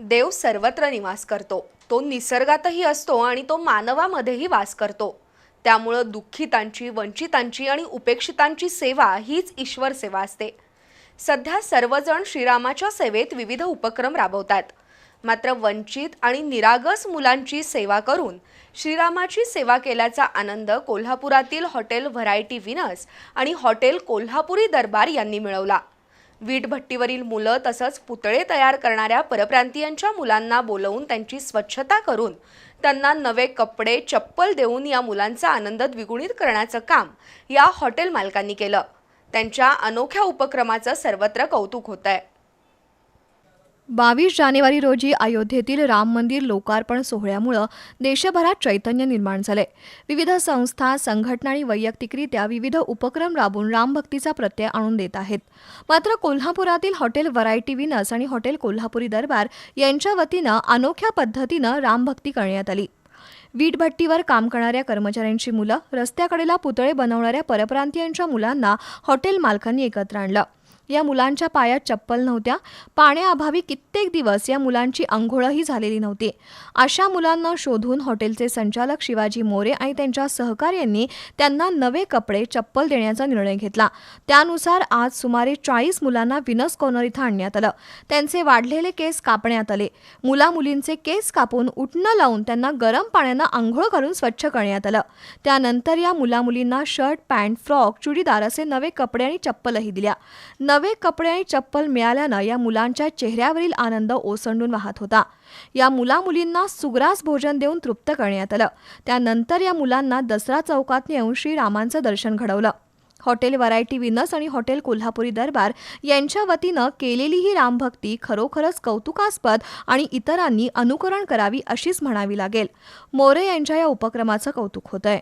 देव सर्वत्र निवास करतो. तो निसर्गातही असतो आणि तो मानवामध्येही वास करतो. त्यामुळं दुःखितांची वंचितांची आणि उपेक्षितांची सेवा हीच ईश्वर सेवा असते. सध्या सर्वजण श्रीरामाच्या सेवेत विविध उपक्रम राबवतात. मात्र वंचित आणि निरागस मुलांची सेवा करून श्रीरामाची सेवा केल्याचा आनंद कोल्हापुरातील हॉटेल व्हरायटी विनस आणि हॉटेल कोल्हापुरी दरबार यांनी मिळवला. वीटभट्टीवरील मुलं तसंच पुतळे तयार करणाऱ्या परप्रांतीयांच्या मुलांना बोलवून त्यांची स्वच्छता करून त्यांना नवे कपडे चप्पल देऊन या मुलांचा आनंद द्विगुणित करण्याचं काम या हॉटेल मालकांनी केलं. त्यांच्या अनोख्या उपक्रमाचं सर्वत्र कौतुक होत आहे बावीस जानेवारी रोजी अयोध्येतील राम मंदिर लोकार्पण सोहळ्यामुळं देशभरात चैतन्य निर्माण झाले विविध संस्था संघटना आणि वैयक्तिकरित्या विविध उपक्रम राबवून रामभक्तीचा प्रत्यय आणून देत आहेत. मात्र कोल्हापुरातील हॉटेल व्हरायटी विनस आणि हॉटेल कोल्हापुरी दरबार यांच्या वतीनं अनोख्या पद्धतीनं रामभक्ती करण्यात आली. वीटभट्टीवर काम करणाऱ्या कर्मचाऱ्यांची मुलं रस्त्याकडेला पुतळे बनवणाऱ्या परप्रांतीयांच्या मुलांना हॉटेल मालकांनी एकत्र आणलं. या मुलांच्या पायात चप्पल नव्हत्या. पाण्याअभावी कित्येक दिवस या मुलांची आंघोळही झालेली नव्हती. अशा मुलांना शोधून हॉटेलचे संचालक शिवाजी मोरे आणि त्यांच्या सहकार्यांनी त्यांना नवे कपडे चप्पल देण्याचा निर्णय घेतला. त्यानुसार आज सुमारे चाळीस मुलांना विनस कॉर्नर इथं आणण्यात आलं. त्यांचे वाढलेले केस कापण्यात आले. मुला मुलींचे केस कापून उठणं लावून त्यांना गरम पाण्यानं आंघोळ घालून स्वच्छ करण्यात आलं. त्यानंतर या मुला मुलींना शर्ट पॅन्ट फ्रॉक चुडीदार असे नवे कपडे आणि चप्पलही दिल्या. नवे कपडे आणि चप्पल मिळाल्यानं या मुलांच्या चेहऱ्यावरील आनंद ओसंडून वाहत होता. या मुला मुलींना सुग्रास भोजन देऊन तृप्त करण्यात आलं. त्यानंतर या मुलांना दसरा चौकात नेऊन श्रीरामांचं दर्शन घडवलं. हॉटेल व्हरायटी विनस आणि हॉटेल कोल्हापुरी दरबार यांच्या वतीनं केलेली ही रामभक्ती खरोखरच कौतुकास्पद आणि इतरांनी अनुकरण करावी अशीच म्हणावी लागेल. मोरे यांच्या या उपक्रमाचं कौतुक होतंय.